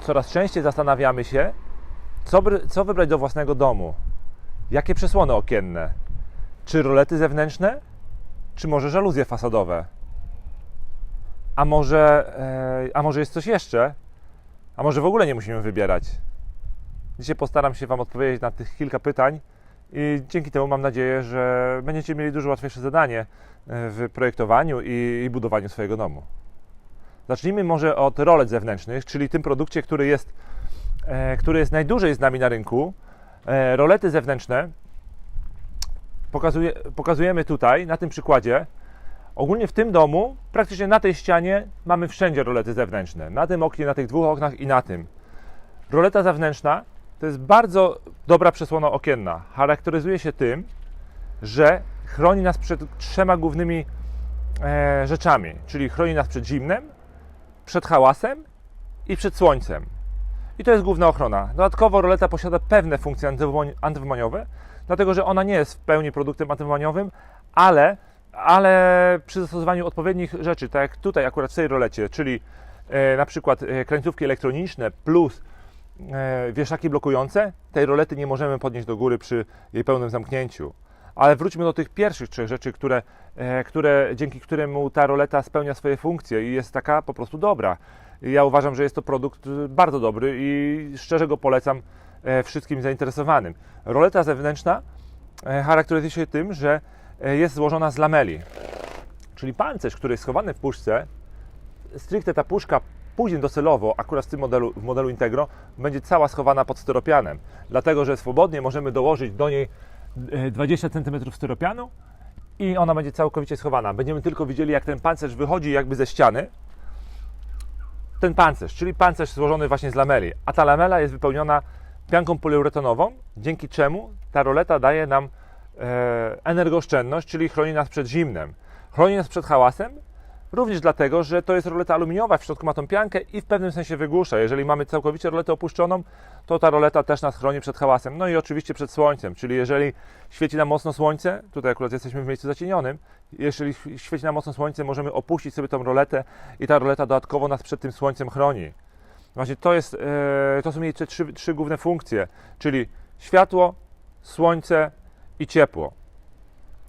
coraz częściej zastanawiamy się, co, co wybrać do własnego domu. Jakie przesłony okienne? Czy rolety zewnętrzne, czy może żaluzje fasadowe? A może, e, a może jest coś jeszcze? A może w ogóle nie musimy wybierać? Dzisiaj postaram się Wam odpowiedzieć na tych kilka pytań i dzięki temu mam nadzieję, że będziecie mieli dużo łatwiejsze zadanie e, w projektowaniu i budowaniu swojego domu. Zacznijmy może od rolet zewnętrznych, czyli tym produkcie, który jest, e, który jest najdłużej z nami na rynku. E, rolety zewnętrzne pokazuje, pokazujemy tutaj na tym przykładzie. Ogólnie w tym domu, praktycznie na tej ścianie mamy wszędzie rolety zewnętrzne. Na tym oknie, na tych dwóch oknach i na tym. Roleta zewnętrzna to jest bardzo dobra przesłona okienna. Charakteryzuje się tym, że chroni nas przed trzema głównymi e, rzeczami, czyli chroni nas przed zimnem, przed hałasem i przed słońcem. I to jest główna ochrona. Dodatkowo roleta posiada pewne funkcje antywymoniowe, dlatego że ona nie jest w pełni produktem antywymoniowym, ale, ale przy zastosowaniu odpowiednich rzeczy, tak jak tutaj akurat w tej rolecie, czyli e, na przykład e, krańcówki elektroniczne plus e, wieszaki blokujące, tej rolety nie możemy podnieść do góry przy jej pełnym zamknięciu. Ale wróćmy do tych pierwszych trzech rzeczy, które, e, które, dzięki któremu ta roleta spełnia swoje funkcje i jest taka po prostu dobra. Ja uważam, że jest to produkt y, bardzo dobry i szczerze go polecam e, wszystkim zainteresowanym. Roleta zewnętrzna e, charakteryzuje się tym, że jest złożona z lameli. Czyli pancerz, który jest schowany w puszce, stricte ta puszka później docelowo, akurat w tym modelu, w modelu Integro, będzie cała schowana pod styropianem. Dlatego, że swobodnie możemy dołożyć do niej 20 cm styropianu i ona będzie całkowicie schowana. Będziemy tylko widzieli, jak ten pancerz wychodzi jakby ze ściany. Ten pancerz, czyli pancerz złożony właśnie z lameli, a ta lamela jest wypełniona pianką poliuretanową, dzięki czemu ta roleta daje nam e, energooszczędność, czyli chroni nas przed zimnem. Chroni nas przed hałasem, również dlatego, że to jest roleta aluminiowa, w środku ma tą piankę i w pewnym sensie wygłusza. Jeżeli mamy całkowicie roletę opuszczoną, to ta roleta też nas chroni przed hałasem. No i oczywiście przed słońcem, czyli jeżeli świeci nam mocno słońce, tutaj akurat jesteśmy w miejscu zacienionym, jeżeli świeci nam mocno słońce, możemy opuścić sobie tą roletę i ta roleta dodatkowo nas przed tym słońcem chroni. Właśnie to, jest, e, to są jej trzy, trzy główne funkcje, czyli światło, słońce i ciepło.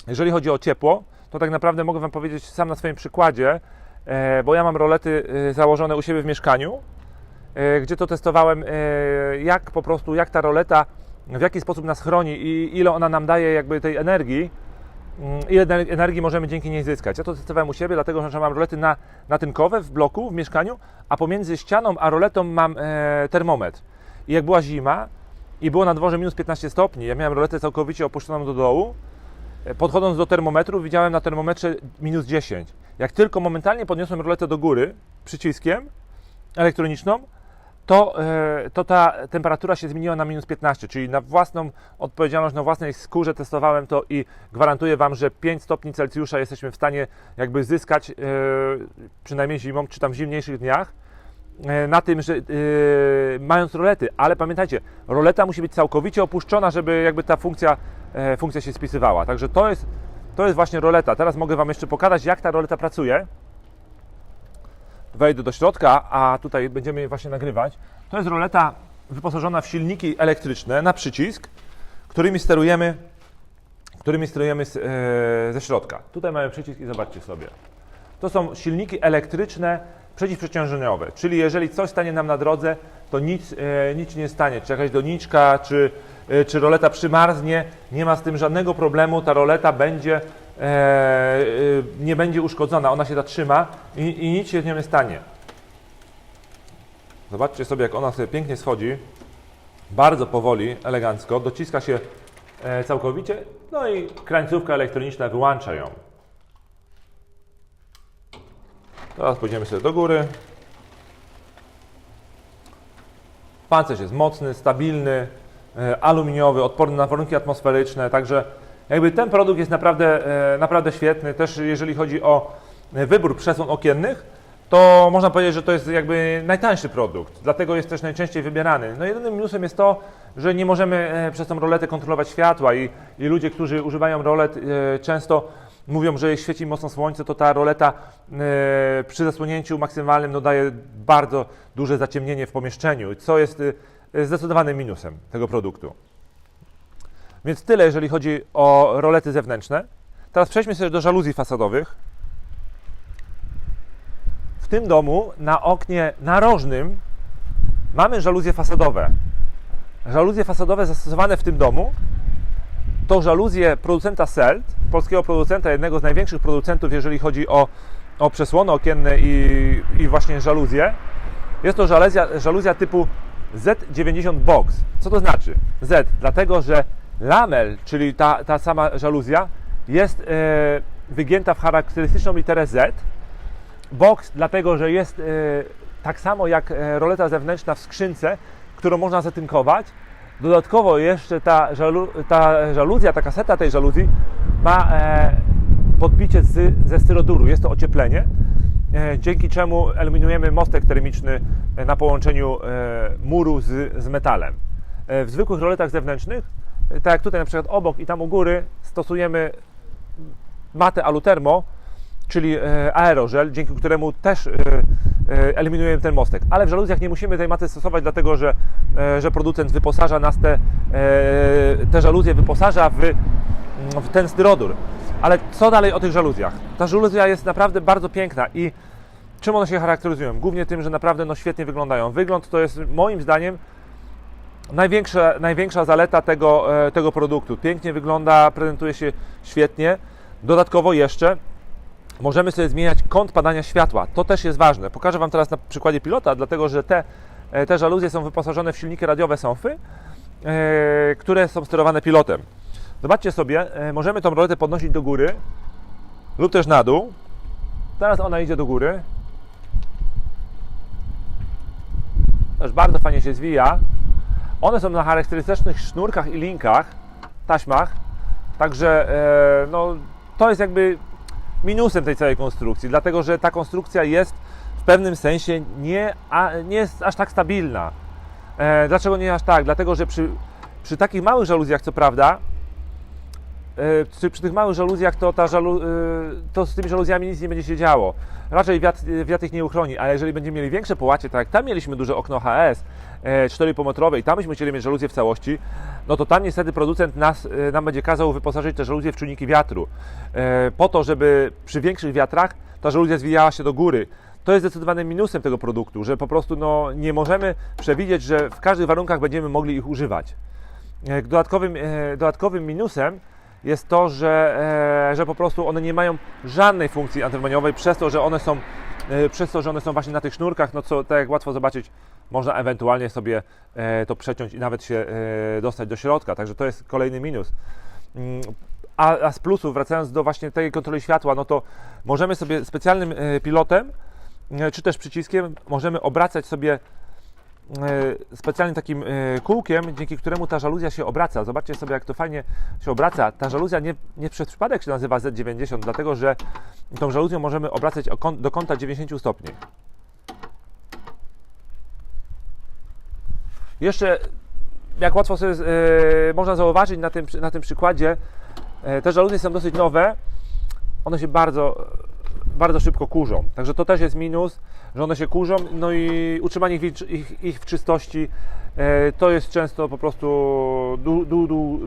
Jeżeli chodzi o ciepło, to tak naprawdę mogę Wam powiedzieć sam na swoim przykładzie, e, bo ja mam rolety e, założone u siebie w mieszkaniu, e, gdzie to testowałem, jak po prostu, jak ta roleta, w jaki sposób nas chroni i ile ona nam daje jakby tej energii, mm, ile ener- energii możemy dzięki niej zyskać. Ja to testowałem u siebie, dlatego że mam rolety na, natynkowe w bloku, w mieszkaniu, a pomiędzy ścianą a roletą mam termometr. I jak była zima i było na dworze minus 15 stopni, ja miałem roletę całkowicie opuszczoną do dołu, podchodząc do termometru widziałem na termometrze minus 10. Jak tylko momentalnie podniosłem roletę do góry przyciskiem elektroniczną, to, e, to ta temperatura się zmieniła na minus 15, czyli na własną odpowiedzialność, na własnej skórze testowałem to i gwarantuję Wam, że 5 stopni Celsjusza jesteśmy w stanie jakby zyskać, e, przynajmniej zimą, czy tam w zimniejszych dniach, e, na tym, że e, mając rolety, ale pamiętajcie, roleta musi być całkowicie opuszczona, żeby jakby ta funkcja, e, funkcja się spisywała. Także to jest, to jest właśnie roleta. Teraz mogę Wam jeszcze pokazać, jak ta roleta pracuje wejdę do środka, a tutaj będziemy właśnie nagrywać. To jest roleta wyposażona w silniki elektryczne na przycisk, którymi sterujemy, którymi sterujemy z, e, ze środka. Tutaj mamy przycisk i zobaczcie sobie. To są silniki elektryczne przeciwprzeciążeniowe, czyli jeżeli coś stanie nam na drodze, to nic, e, nic nie stanie. Czy jakaś doniczka, czy, e, czy roleta przymarznie, nie ma z tym żadnego problemu. Ta roleta będzie, e, e, nie będzie uszkodzona, ona się zatrzyma i, i nic się z nią nie stanie. Zobaczcie sobie, jak ona sobie pięknie schodzi. Bardzo powoli, elegancko, dociska się e, całkowicie, no i krańcówka elektroniczna wyłącza ją. Teraz pójdziemy sobie do góry. Pancerz jest mocny, stabilny, e, aluminiowy, odporny na warunki atmosferyczne, także jakby ten produkt jest naprawdę, e, naprawdę świetny. Też jeżeli chodzi o e, wybór przesłon okiennych, to można powiedzieć, że to jest jakby najtańszy produkt, dlatego jest też najczęściej wybierany. No jedynym minusem jest to, że nie możemy e, przez tą roletę kontrolować światła i, i ludzie, którzy używają rolet e, często mówią, że jeśli świeci mocno słońce, to ta roleta e, przy zasłonięciu maksymalnym no, daje bardzo duże zaciemnienie w pomieszczeniu, co jest e, zdecydowanym minusem tego produktu. Więc tyle, jeżeli chodzi o rolety zewnętrzne. Teraz przejdźmy sobie do żaluzji fasadowych. W tym domu na oknie narożnym mamy żaluzje fasadowe. Żaluzje fasadowe zastosowane w tym domu to żaluzje producenta Selt, polskiego producenta, jednego z największych producentów, jeżeli chodzi o, o przesłony okienne i, i właśnie żaluzje. Jest to żaluzja, żaluzja typu Z90 Box. Co to znaczy? Z, dlatego że lamel, czyli ta, ta sama żaluzja, jest e, wygięta w charakterystyczną literę Z. Box, dlatego że jest e, tak samo jak e, roleta zewnętrzna w skrzynce, którą można zatynkować. Dodatkowo jeszcze ta, żalu, ta żaluzja, ta kaseta tej żaluzji ma e, podbicie z, ze styroduru. Jest to ocieplenie, dzięki czemu eliminujemy mostek termiczny e, na połączeniu e, muru z, z metalem. E, w zwykłych roletach zewnętrznych, e, tak jak tutaj na przykład obok i tam u góry, stosujemy matę alutermo, czyli e, aerożel, dzięki któremu też e, e, eliminujemy ten mostek. Ale w żaluzjach nie musimy tej maty stosować, dlatego że, e, że producent wyposaża nas te, e, te żaluzje, wyposaża w, w ten styrodur. Ale co dalej o tych żaluzjach? Ta żaluzja jest naprawdę bardzo piękna i czym one się charakteryzują? Głównie tym, że naprawdę no, świetnie wyglądają. Wygląd to jest moim zdaniem największa, największa zaleta tego, e, tego produktu. Pięknie wygląda, prezentuje się świetnie. Dodatkowo jeszcze możemy sobie zmieniać kąt padania światła. To też jest ważne. Pokażę Wam teraz na przykładzie pilota, dlatego że te, e, te żaluzje są wyposażone w silniki radiowe Sonfy, e, które są sterowane pilotem. Zobaczcie sobie, e, możemy tą roletę podnosić do góry lub też na dół. Teraz ona idzie do góry. Też bardzo fajnie się zwija. One są na charakterystycznych sznurkach i linkach, taśmach, także e, no, to jest jakby minusem tej całej konstrukcji, dlatego że ta konstrukcja jest w pewnym sensie nie, a, nie jest aż tak stabilna. E, dlaczego nie aż tak? Dlatego, że przy, przy takich małych żaluzjach, co prawda, e, przy, tych małych żaluzjach to, ta żalu, e, to z tymi żaluzjami nic nie będzie się działo. Raczej wiatr, wiatr ich nie uchroni, ale jeżeli będziemy mieli większe połacie, tak jak tam mieliśmy duże okno HS, e, 4,5-metrowe i tam byśmy chcieli mieć żaluzję w całości, no to tam niestety producent nas, e, nam będzie kazał wyposażyć te żaluzje w czujniki wiatru, e, po to, żeby przy większych wiatrach ta żaluzja zwijała się do góry. To jest zdecydowanym minusem tego produktu, że po prostu no, nie możemy przewidzieć, że w każdych warunkach będziemy mogli ich używać. E, Dodatkowym, e, dodatkowym minusem jest to, że, e, że po prostu one nie mają żadnej funkcji antymoniowej przez to, że one są e, przez to, że one są właśnie na tych sznurkach, no co tak jak łatwo zobaczyć, można ewentualnie sobie e, to przeciąć i nawet się dostać do środka. Także to jest kolejny minus. Mm, A, a z plusów, wracając do właśnie tej kontroli światła, no to możemy sobie specjalnym pilotem, czy też przyciskiem, możemy obracać sobie specjalnym takim e, kółkiem, dzięki któremu ta żaluzja się obraca. Zobaczcie sobie, jak to fajnie się obraca. Ta żaluzja nie, nie przez przypadek się nazywa Z90, dlatego że tą żaluzją możemy obracać do kąta 90 stopni. Jeszcze, jak łatwo sobie e, można zauważyć na tym, na tym przykładzie, e, te żaluzje są dosyć nowe. One się bardzo, bardzo szybko kurzą. Także to też jest minus, że one się kurzą. No i utrzymanie ich, ich, ich w czystości e, to jest często po prostu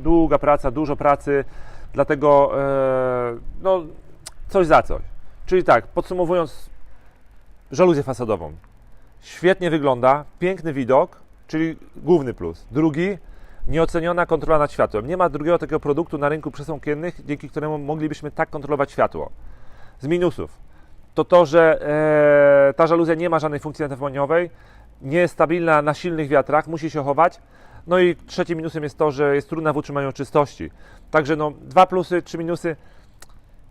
długa praca, dużo pracy. Dlatego e, no, coś za coś. Czyli tak, podsumowując, żaluzję fasadową. Świetnie wygląda, piękny widok, czyli główny plus. Drugi, nieoceniona kontrola nad światłem. Nie ma drugiego takiego produktu na rynku przesłon okiennych, dzięki któremu moglibyśmy tak kontrolować światło. Z minusów to to, że e, ta żaluzja nie ma żadnej funkcji antyfoniowej, nie jest stabilna na silnych wiatrach, musi się chować. No i trzecim minusem jest to, że jest trudna w utrzymaniu czystości. Także no, dwa plusy, trzy minusy.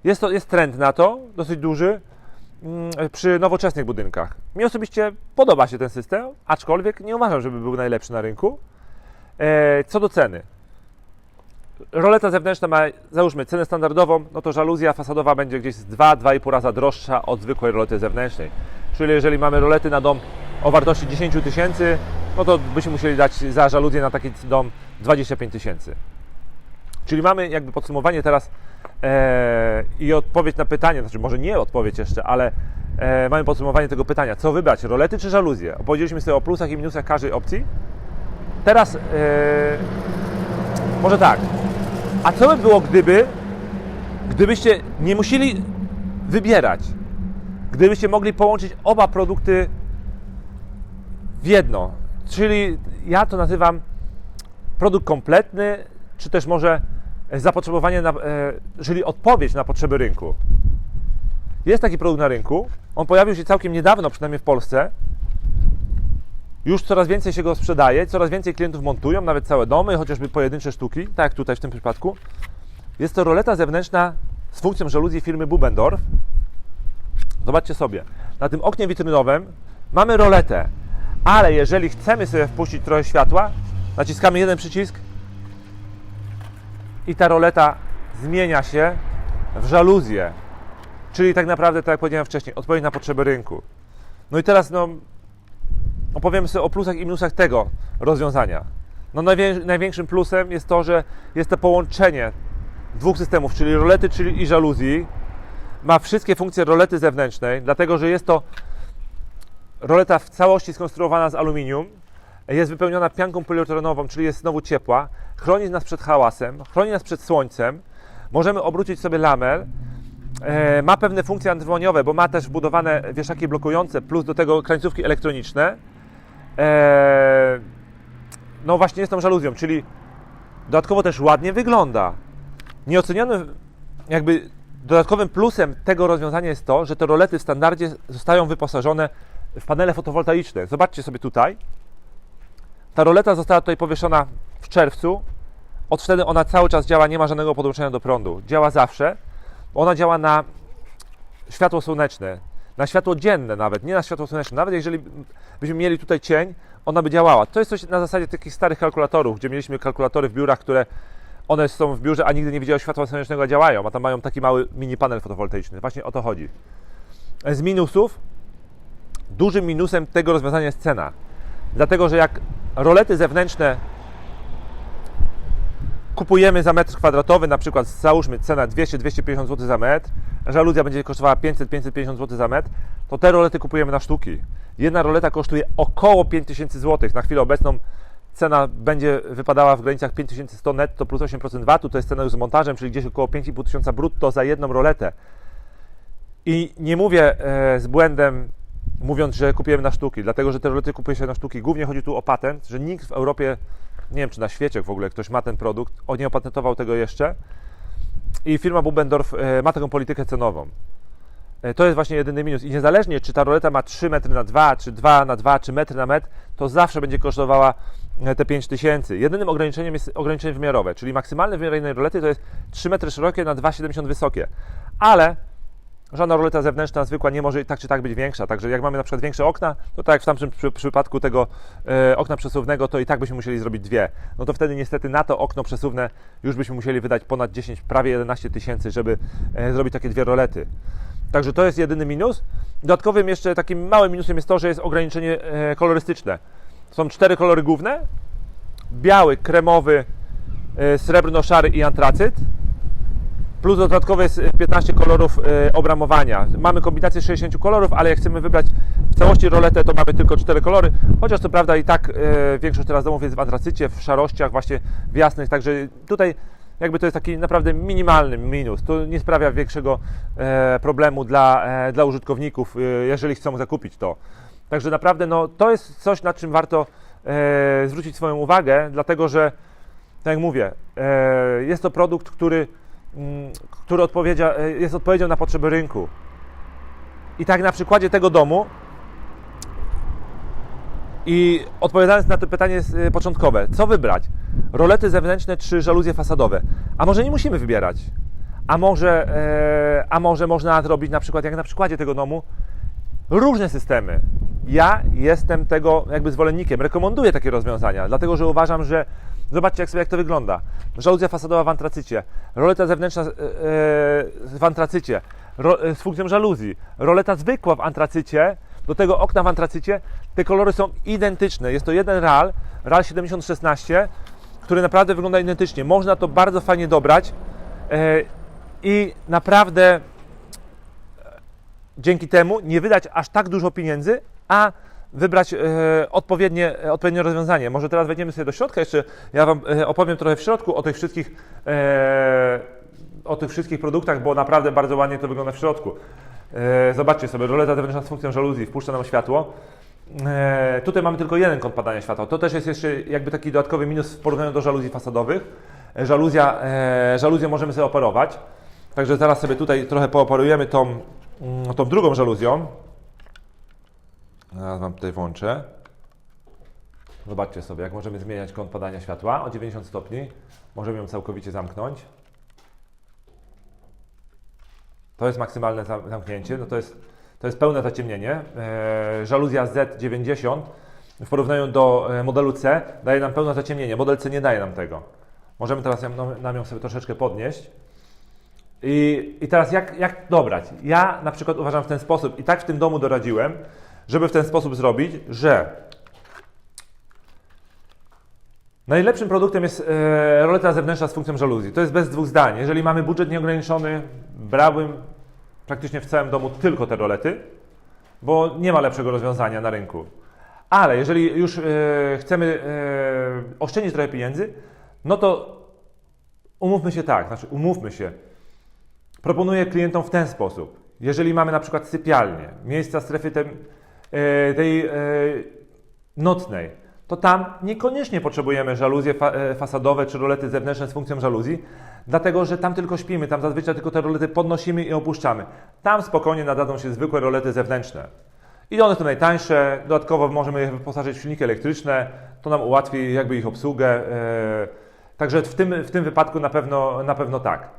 Jest, to, jest trend na to, dosyć duży mm, przy nowoczesnych budynkach. Mi osobiście podoba się ten system, aczkolwiek nie uważam, żeby był najlepszy na rynku. E, co do ceny. Roleta zewnętrzna ma, załóżmy, cenę standardową, no to żaluzja fasadowa będzie gdzieś z 2-2,5 raza droższa od zwykłej rolety zewnętrznej. Czyli jeżeli mamy rolety na dom o wartości 10 tysięcy, no to byśmy musieli dać za żaluzję na taki dom 25 tysięcy. Czyli mamy jakby podsumowanie teraz e, i odpowiedź na pytanie, znaczy może nie odpowiedź jeszcze, ale e, mamy podsumowanie tego pytania, co wybrać, rolety czy żaluzje? Opowiedzieliśmy sobie o plusach i minusach każdej opcji. Teraz e, może tak, a co by było, gdyby, gdybyście nie musieli wybierać, gdybyście mogli połączyć oba produkty w jedno, czyli ja to nazywam produkt kompletny, czy też może zapotrzebowanie, na, e, czyli odpowiedź na potrzeby rynku. Jest taki produkt na rynku, on pojawił się całkiem niedawno, przynajmniej w Polsce. Już coraz więcej się go sprzedaje, coraz więcej klientów montują, nawet całe domy, chociażby pojedyncze sztuki, tak jak tutaj w tym przypadku. Jest to roleta zewnętrzna z funkcją żaluzji firmy Bubendorf. Zobaczcie sobie, na tym oknie witrynowym mamy roletę, ale jeżeli chcemy sobie wpuścić trochę światła, naciskamy jeden przycisk i ta roleta zmienia się w żaluzję. Czyli tak naprawdę, tak jak powiedziałem wcześniej, odpowiedź na potrzeby rynku. No i teraz no, opowiem sobie o plusach i minusach tego rozwiązania. No najwię- największym plusem jest to, że jest to połączenie dwóch systemów, czyli rolety czyli i żaluzji. Ma wszystkie funkcje rolety zewnętrznej, dlatego że jest to roleta w całości skonstruowana z aluminium. Jest wypełniona pianką poliuretanową, czyli jest znowu ciepła. Chroni nas przed hałasem, chroni nas przed słońcem. Możemy obrócić sobie lamel. E, ma pewne funkcje antywołoniowe, bo ma też wbudowane wieszaki blokujące, plus do tego krańcówki elektroniczne. E, no właśnie jest tą żaluzją, czyli dodatkowo też ładnie wygląda. Nieocenionym jakby dodatkowym plusem tego rozwiązania jest to, że te rolety w standardzie zostają wyposażone w panele fotowoltaiczne. Zobaczcie sobie tutaj. Ta roleta została tutaj powieszona w czerwcu. Od wtedy ona cały czas działa, nie ma żadnego podłączenia do prądu. Działa zawsze. Ona działa na światło słoneczne, na światło dzienne nawet, nie na światło słoneczne. Nawet jeżeli byśmy mieli tutaj cień, ona by działała. To jest coś na zasadzie takich starych kalkulatorów, gdzie mieliśmy kalkulatory w biurach, które one są w biurze, a nigdy nie widziały światła słonecznego, a działają, a tam mają taki mały mini panel fotowoltaiczny. Właśnie o to chodzi. Z minusów, dużym minusem tego rozwiązania jest cena. Dlatego, że jak rolety zewnętrzne kupujemy za metr kwadratowy, na przykład załóżmy cena 200-250 zł za metr, żaluzja będzie kosztowała 500-550 zł za metr, to te rolety kupujemy na sztuki. Jedna roleta kosztuje około 5000 zł. Na chwilę obecną cena będzie wypadała w granicach 5100 netto plus 8% VAT-u, to jest cena już z montażem, czyli gdzieś około 5500 brutto za jedną roletę. I nie mówię e, z błędem, mówiąc, że kupujemy na sztuki, dlatego że te rolety kupuje się na sztuki. Głównie chodzi tu o patent, że nikt w Europie, nie wiem czy na świecie w ogóle ktoś ma ten produkt, on nie opatentował tego jeszcze. I firma Bubendorf e, ma taką politykę cenową. E, To jest właśnie jedyny minus. I niezależnie, czy ta roleta ma 3 metry na 2, czy 2 na 2, czy metr na metr, to zawsze będzie kosztowała e, te 5000. Jedynym ograniczeniem jest ograniczenie wymiarowe, czyli maksymalny wymiar jednej rolety to jest 3 metry szerokie na 2,70 wysokie. Ale żadna roleta zewnętrzna zwykła nie może tak czy tak być większa. Także jak mamy na przykład większe okna, to tak jak w tamtym przy, przypadku tego e, okna przesuwnego, to i tak byśmy musieli zrobić dwie. No to wtedy niestety na to okno przesuwne już byśmy musieli wydać ponad 10, prawie 11 tysięcy, żeby e, zrobić takie dwie rolety. Także to jest jedyny minus. Dodatkowym jeszcze takim małym minusem jest to, że jest ograniczenie e, kolorystyczne. Są cztery kolory główne. Biały, kremowy, e, srebrno-szary i antracyt. Plus dodatkowe jest 15 kolorów e, obramowania. Mamy kombinację 60 kolorów, ale jak chcemy wybrać w całości roletę, to mamy tylko 4 kolory. Chociaż to prawda i tak e, większość teraz domów jest w antracycie, w szarościach, właśnie w jasnych. Także tutaj jakby to jest taki naprawdę minimalny minus. To nie sprawia większego e, problemu dla, e, dla użytkowników, e, jeżeli chcą zakupić to. Także naprawdę no, to jest coś, nad czym warto e, zwrócić swoją uwagę, dlatego że, tak jak mówię, e, jest to produkt, który, który odpowiedzia, e, jest odpowiedzią na potrzeby rynku. I tak na przykładzie tego domu i odpowiadając na to pytanie e, początkowe, co wybrać? Rolety zewnętrzne czy żaluzje fasadowe? A może nie musimy wybierać? A może, e, a może można zrobić na przykład, jak na przykładzie tego domu, różne systemy. Ja jestem tego jakby zwolennikiem, rekomenduję takie rozwiązania, dlatego że uważam, że zobaczcie jak sobie jak to wygląda. Żaluzja fasadowa w antracycie, roleta zewnętrzna e, e, w antracycie, e, z funkcją żaluzji, roleta zwykła w antracycie, do tego okna w antracycie, te kolory są identyczne. Jest to jeden RAL, RAL 7016, który naprawdę wygląda identycznie. Można to bardzo fajnie dobrać. I naprawdę dzięki temu nie wydać aż tak dużo pieniędzy, a wybrać e, odpowiednie, e, odpowiednie rozwiązanie. Może teraz wejdziemy sobie do środka, jeszcze ja Wam e, opowiem trochę w środku o tych wszystkich, o tych wszystkich produktach, bo naprawdę bardzo ładnie to wygląda w środku. Zobaczcie sobie, roleta zewnętrzna z funkcją żaluzji, wpuszcza nam światło. Tutaj mamy tylko jeden kąt padania światła. To też jest jeszcze jakby taki dodatkowy minus w porównaniu do żaluzji fasadowych. Żaluzja, żaluzję możemy sobie operować. Także zaraz sobie tutaj trochę pooperujemy tą, mm, tą drugą żaluzją. Zaraz Wam tutaj włączę. Zobaczcie sobie, jak możemy zmieniać kąt padania światła o 90 stopni. Możemy ją całkowicie zamknąć. To jest maksymalne zam- zamknięcie, no to jest, to jest pełne zaciemnienie. E, żaluzja Z90 w porównaniu do e, modelu C daje nam pełne zaciemnienie. Model C nie daje nam tego. Możemy teraz nam ją sobie troszeczkę podnieść. I, I teraz jak, jak dobrać? Ja na przykład uważam w ten sposób i tak w tym domu doradziłem, żeby w ten sposób zrobić, że najlepszym produktem jest e, roleta zewnętrzna z funkcją żaluzji. To jest bez dwóch zdań. Jeżeli mamy budżet nieograniczony, brałbym praktycznie w całym domu tylko te rolety, bo nie ma lepszego rozwiązania na rynku. Ale jeżeli już e, chcemy e, oszczędzić trochę pieniędzy, no to umówmy się tak, znaczy umówmy się, Proponuję klientom w ten sposób. Jeżeli mamy na przykład sypialnię, miejsca strefy tem, tej e, nocnej, to tam niekoniecznie potrzebujemy żaluzje e, fasadowe czy rolety zewnętrzne z funkcją żaluzji, dlatego że tam tylko śpimy, tam zazwyczaj tylko te rolety podnosimy i opuszczamy. Tam spokojnie nadadzą się zwykłe rolety zewnętrzne. I one są najtańsze, dodatkowo możemy je wyposażyć w silniki elektryczne, to nam ułatwi jakby ich obsługę. e, Także w tym, w tym wypadku na pewno, na pewno tak.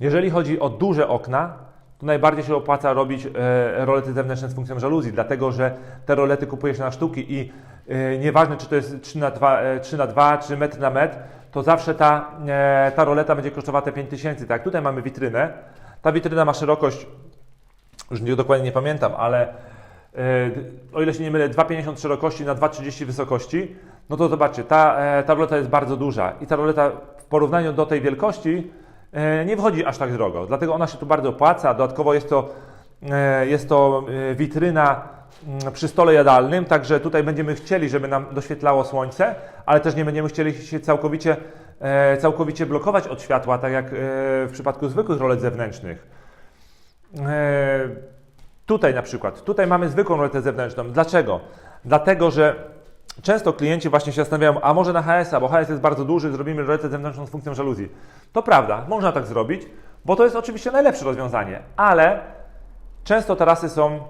Jeżeli chodzi o duże okna, to najbardziej się opłaca robić e, rolety zewnętrzne z funkcją żaluzji, dlatego że te rolety kupuje się na sztuki i e, nieważne czy to jest 3 na 2, e, 3 na 2 czy metr na metr, to zawsze ta, e, ta roleta będzie kosztowała te 5000. Tak, tutaj mamy witrynę. Ta witryna ma szerokość, już nie, dokładnie nie pamiętam, ale e, o ile się nie mylę, 2,50 szerokości na 2,30 wysokości, no to zobaczcie, ta, e, ta roleta jest bardzo duża i ta roleta w porównaniu do tej wielkości e, nie wychodzi aż tak drogo, dlatego ona się tu bardzo opłaca. Dodatkowo jest to, e, jest to e, witryna mm, przy stole jadalnym, także tutaj będziemy chcieli, żeby nam doświetlało słońce, ale też nie będziemy chcieli się całkowicie, e, całkowicie blokować od światła, tak jak e, w przypadku zwykłych rolet zewnętrznych. E, Tutaj na przykład, tutaj mamy zwykłą roletę zewnętrzną. Dlaczego? Dlatego, że często klienci właśnie się zastanawiają, a może na HS-a, bo HS jest bardzo duży, zrobimy roletę zewnętrzną z funkcją żaluzji. To prawda, można tak zrobić, bo to jest oczywiście najlepsze rozwiązanie, ale często tarasy są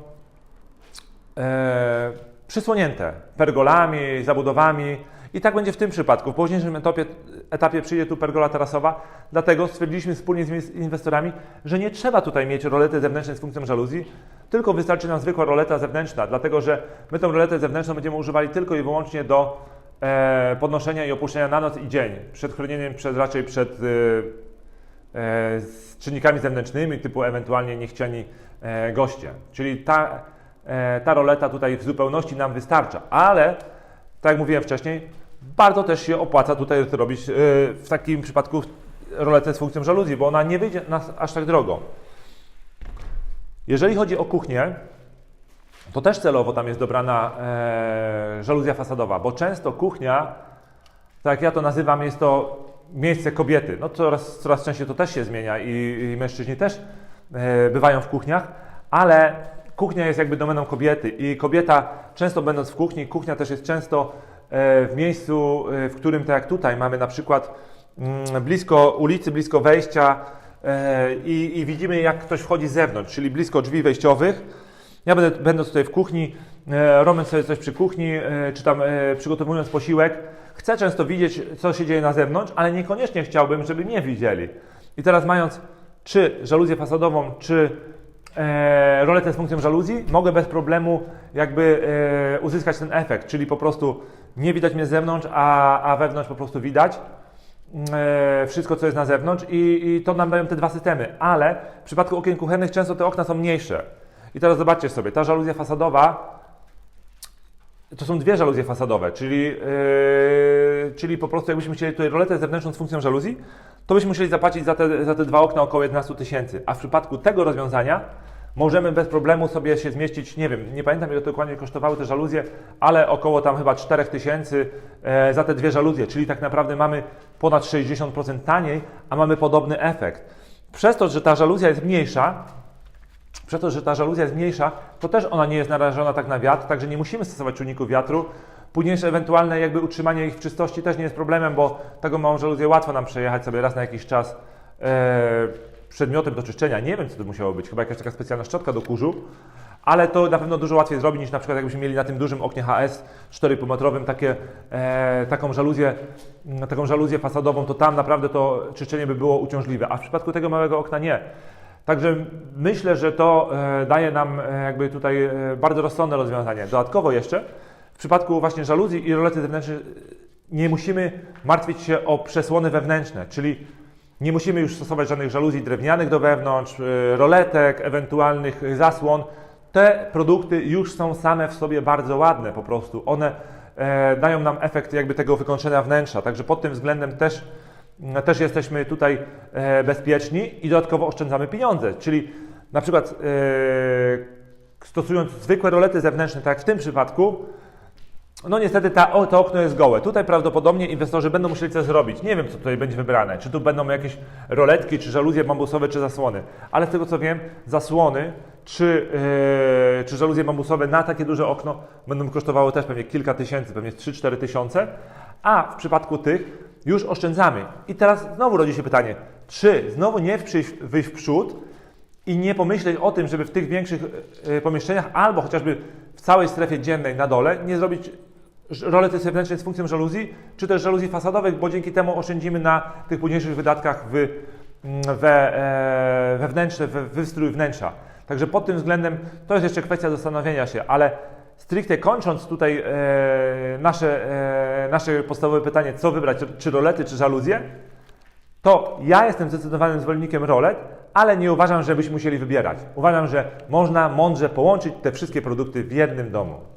e, przysłonięte pergolami, zabudowami i tak będzie w tym przypadku. W późniejszym etapie, etapie przyjdzie tu pergola tarasowa, dlatego stwierdziliśmy wspólnie z inwes- inwestorami, że nie trzeba tutaj mieć rolety zewnętrznej z funkcją żaluzji, tylko wystarczy nam zwykła roleta zewnętrzna, dlatego że my tą roletę zewnętrzną będziemy używali tylko i wyłącznie do e, podnoszenia i opuszczenia na noc i dzień, przed chronieniem przed, raczej przed e, e, z czynnikami zewnętrznymi, typu ewentualnie niechciani e, goście. Czyli ta, e, ta roleta tutaj w zupełności nam wystarcza, ale tak jak mówiłem wcześniej, bardzo też się opłaca tutaj robić e, w takim przypadku roletę z funkcją żaluzji, bo ona nie wyjdzie nas aż tak drogo. Jeżeli chodzi o kuchnię, to też celowo tam jest dobrana e, żaluzja fasadowa, bo często kuchnia, tak jak ja to nazywam, jest to miejsce kobiety. No coraz, coraz częściej to też się zmienia i, i mężczyźni też e, bywają w kuchniach, ale kuchnia jest jakby domeną kobiety i kobieta często będąc w kuchni, kuchnia też jest często e, w miejscu, e, w którym tak jak tutaj mamy na przykład mm, blisko ulicy, blisko wejścia e, i, i widzimy jak ktoś wchodzi z zewnątrz, czyli blisko drzwi wejściowych. Ja będę, będąc tutaj w kuchni, e, robiąc sobie coś przy kuchni, e, czy tam e, przygotowując posiłek, chcę często widzieć, co się dzieje na zewnątrz, ale niekoniecznie chciałbym, żeby mnie widzieli. I teraz mając czy żaluzję fasadową, czy e, roletę z funkcją żaluzji, mogę bez problemu jakby e, uzyskać ten efekt, czyli po prostu nie widać mnie z zewnątrz, a, a wewnątrz po prostu widać e, wszystko, co jest na zewnątrz i, i to nam dają te dwa systemy, ale w przypadku okien kuchennych często te okna są mniejsze. I teraz zobaczcie sobie, ta żaluzja fasadowa to są dwie żaluzje fasadowe, czyli, yy, czyli po prostu jakbyśmy chcieli tutaj roletę zewnętrzną z funkcją żaluzji, to byśmy musieli zapłacić za te, za te dwa okna około 11 tysięcy. A w przypadku tego rozwiązania możemy bez problemu sobie się zmieścić, nie wiem, nie pamiętam ile dokładnie kosztowały te żaluzje, ale około tam chyba 4 tysięcy e, za te dwie żaluzje, czyli tak naprawdę mamy ponad 60% taniej, a mamy podobny efekt. Przez to, że ta żaluzja jest mniejsza, przez to, że ta żaluzja jest mniejsza, to też ona nie jest narażona tak na wiatr, także nie musimy stosować czujników wiatru. Późniejsze ewentualne jakby utrzymanie ich w czystości też nie jest problemem, bo taką małą żaluzję łatwo nam przejechać sobie raz na jakiś czas e, przedmiotem do czyszczenia. Nie wiem, co to musiało być, chyba jakaś taka specjalna szczotka do kurzu, ale to na pewno dużo łatwiej zrobić niż na przykład jakbyśmy mieli na tym dużym oknie HS 4,5 metrowym takie, e, taką, żaluzję, taką żaluzję fasadową, to tam naprawdę to czyszczenie by było uciążliwe, a w przypadku tego małego okna nie. Także myślę, że to e, daje nam e, jakby tutaj e, bardzo rozsądne rozwiązanie. Dodatkowo jeszcze w przypadku właśnie żaluzji i rolety zewnętrznej nie musimy martwić się o przesłony wewnętrzne, czyli nie musimy już stosować żadnych żaluzji drewnianych do wewnątrz, roletek, ewentualnych zasłon. Te produkty już są same w sobie bardzo ładne po prostu. One dają nam efekt jakby tego wykończenia wnętrza, także pod tym względem też też jesteśmy tutaj e, bezpieczni i dodatkowo oszczędzamy pieniądze. Czyli na przykład e, stosując zwykłe rolety zewnętrzne, tak jak w tym przypadku, no niestety ta, o, to okno jest gołe. Tutaj prawdopodobnie inwestorzy będą musieli coś zrobić. Nie wiem, co tutaj będzie wybrane. Czy tu będą jakieś roletki, czy żaluzje bambusowe, czy zasłony. Ale z tego co wiem, zasłony czy, yy, czy żaluzje bambusowe na takie duże okno będą kosztowały też pewnie kilka tysięcy, pewnie 3-4 tysiące. A w przypadku tych już oszczędzamy. I teraz znowu rodzi się pytanie, czy znowu nie wyjść w przód i nie pomyśleć o tym, żeby w tych większych e, pomieszczeniach albo chociażby w całej strefie dziennej na dole nie zrobić rolety zewnętrznej z funkcją żaluzji, czy też żaluzji fasadowych, bo dzięki temu oszczędzimy na tych późniejszych wydatkach w, mm, we, e, wewnętrzne, we wystrój wnętrza. Także pod tym względem to jest jeszcze kwestia zastanowienia się, ale stricte kończąc tutaj e, nasze, e, nasze podstawowe pytanie, co wybrać, czy rolety, czy żaluzje, to ja jestem zdecydowanym zwolennikiem rolet, ale nie uważam, żebyśmy musieli wybierać. Uważam, że można mądrze połączyć te wszystkie produkty w jednym domu.